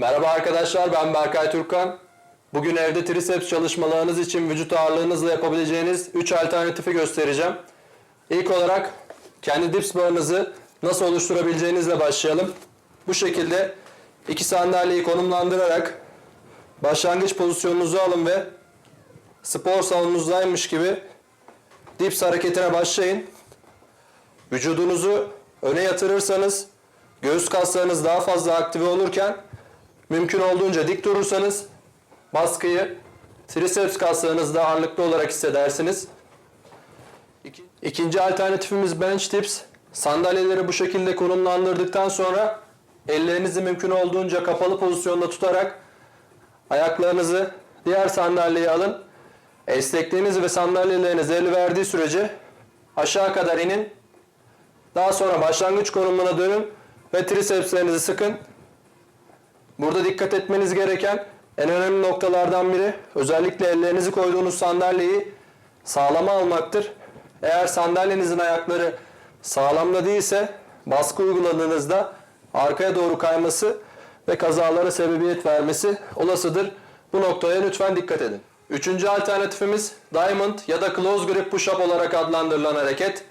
Merhaba arkadaşlar ben Berkay Türkan. Bugün evde triceps çalışmalarınız için vücut ağırlığınızla yapabileceğiniz 3 alternatifi göstereceğim. İlk olarak kendi dips barınızı nasıl oluşturabileceğinizle başlayalım. Bu şekilde iki sandalyeyi konumlandırarak başlangıç pozisyonunuzu alın ve spor salonunuzdaymış gibi dips hareketine başlayın. Vücudunuzu öne yatırırsanız göğüs kaslarınız daha fazla aktive olurken mümkün olduğunca dik durursanız baskıyı triceps kaslarınızda ağırlıklı olarak hissedersiniz. İki- İkinci alternatifimiz bench dips. Sandalyeleri bu şekilde konumlandırdıktan sonra ellerinizi mümkün olduğunca kapalı pozisyonda tutarak ayaklarınızı diğer sandalyeye alın. Esnekliğiniz ve sandalyeleriniz el verdiği sürece aşağı kadar inin. Daha sonra başlangıç konumuna dönün ve tricepslerinizi sıkın. Burada dikkat etmeniz gereken en önemli noktalardan biri özellikle ellerinizi koyduğunuz sandalyeyi sağlama almaktır. Eğer sandalyenizin ayakları sağlamda değilse baskı uyguladığınızda arkaya doğru kayması ve kazalara sebebiyet vermesi olasıdır. Bu noktaya lütfen dikkat edin. Üçüncü alternatifimiz Diamond ya da Close Grip Push-Up olarak adlandırılan hareket.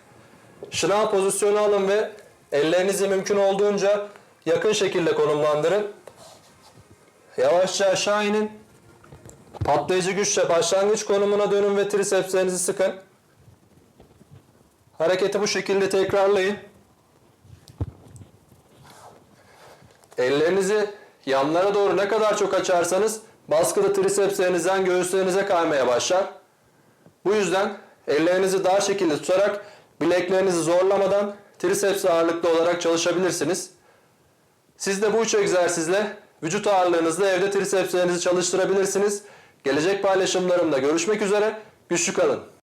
Şınav pozisyonu alın ve ellerinizi mümkün olduğunca yakın şekilde konumlandırın. Yavaşça aşağı inin. Patlayıcı güçle başlangıç konumuna dönün ve tricepslerinizi sıkın. Hareketi bu şekilde tekrarlayın. Ellerinizi yanlara doğru ne kadar çok açarsanız baskıda tricepslerinizden göğüslerinize kaymaya başlar. Bu yüzden ellerinizi dar şekilde tutarak bileklerinizi zorlamadan triceps ağırlıklı olarak çalışabilirsiniz. Siz de bu üç egzersizle vücut ağırlığınızla evde tricepslerinizi çalıştırabilirsiniz. Gelecek paylaşımlarımda görüşmek üzere. Güçlü kalın.